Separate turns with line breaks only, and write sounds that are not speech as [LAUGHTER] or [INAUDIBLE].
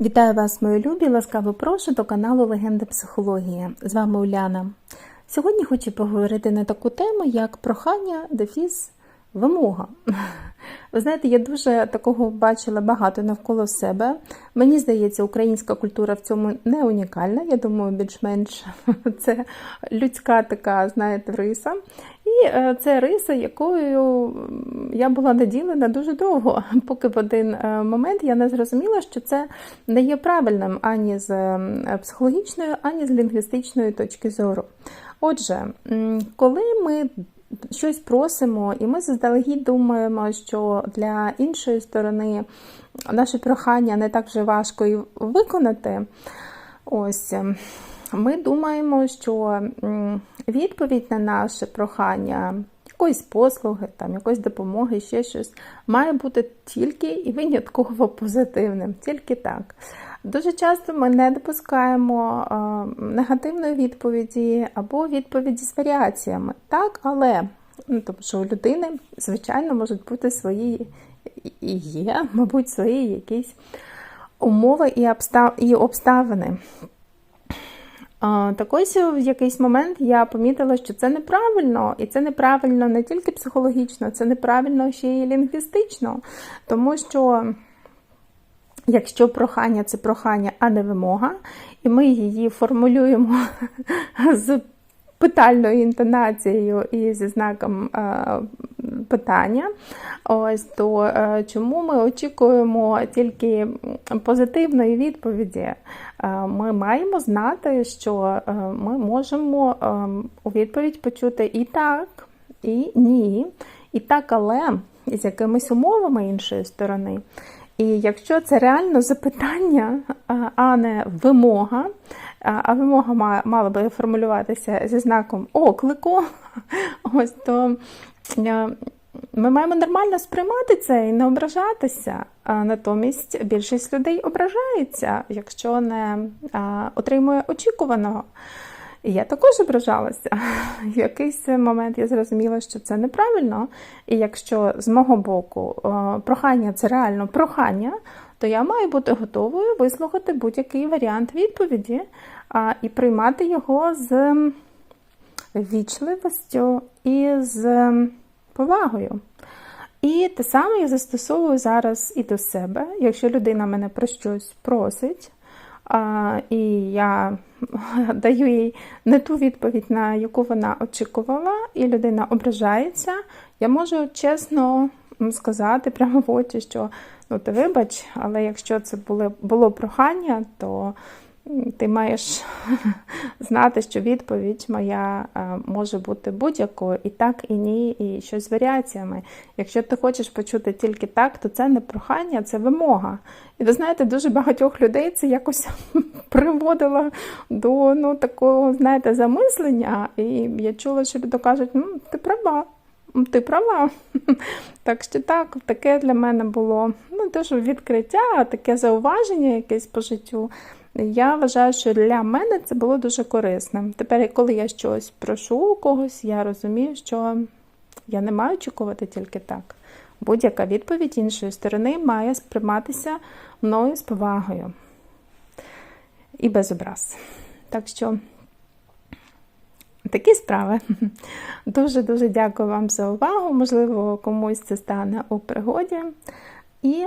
Вітаю вас, мої любі! Ласкаво прошу до каналу Легенда Психологія. З вами Уляна. Сьогодні хочу поговорити на таку тему, як прохання, дефіс, вимога. Ви знаєте, я дуже такого бачила багато навколо себе. Мені здається, українська культура в цьому не унікальна. Я думаю, більш-менш [LAUGHS] це людська така, знаєте, риса. Е, це риса, якою я була наділена дуже довго, [LAUGHS] поки в один е, момент я не зрозуміла, що це не є правильним ані з психологічної, ані з лінгвістичної точки зору. Отже, коли ми щось просимо, і ми заздалегідь думаємо, що для іншої сторони наше прохання не так вже важко і виконати. Ось ми думаємо, що відповідь на наше прохання, якоїсь послуги, там, якоїсь допомоги, ще щось, має бути тільки і винятково позитивним, тільки так. Дуже часто ми не допускаємо негативної відповіді або відповіді з варіаціями. Так, але ну, тому що у людини, звичайно, можуть бути свої і є, мабуть, свої якісь умови і обставини. Так ось в якийсь момент я помітила, що це неправильно, і це неправильно не тільки психологічно, це неправильно ще й лінгвістично, тому що. Якщо прохання це прохання, а не вимога, і ми її формулюємо [LAUGHS] з питальною інтонацією і зі знаком е, питання, ось то е, чому ми очікуємо тільки позитивної відповіді? Е, ми маємо знати, що ми можемо у відповідь почути і так, і ні, і так, але з якимись умовами іншої сторони. І якщо це реально запитання, а не вимога, а вимога мала би формулюватися зі знаком оклику, [LAUGHS] ось то ми маємо нормально сприймати це і не ображатися. Натомість більшість людей ображається, якщо не отримує очікуваного. І я також ображалася. В якийсь момент я зрозуміла, що це неправильно. І якщо з мого боку прохання це реально прохання, то я маю бути готовою вислухати будь-який варіант відповіді і приймати його з вічливостю і з повагою. І те саме я застосовую зараз і до себе. Якщо людина мене про щось просить, і я [LAUGHS] даю їй не ту відповідь, на яку вона очікувала, і людина ображається, я можу чесно сказати прямо в очі, що ну ти вибач, але якщо це було, було прохання, то ти маєш [LAUGHS] знати, що відповідь моя е, може бути будь-якою, і так, і ні, і щось з варіаціями. Якщо ти хочеш почути тільки так, то це не прохання, це вимога. І ви знаєте, дуже багатьох людей це якось [LAUGHS] приводило до ну, такого, знаєте, замислення. І я чула, що люди кажуть, ну, ти права. Ти права. [LAUGHS] Так що так, таке для мене було ну, дуже відкриття, таке зауваження якесь по життю. Я вважаю, що для мене це було дуже корисним. Тепер, коли я щось прошу у когось, я розумію, що я не маю очікувати тільки так. Будь-яка відповідь іншої сторони має сприйматися мною з повагою і без образ. Так що. Такі справи. Дуже-дуже дякую вам за увагу. Можливо, комусь це стане у пригоді. І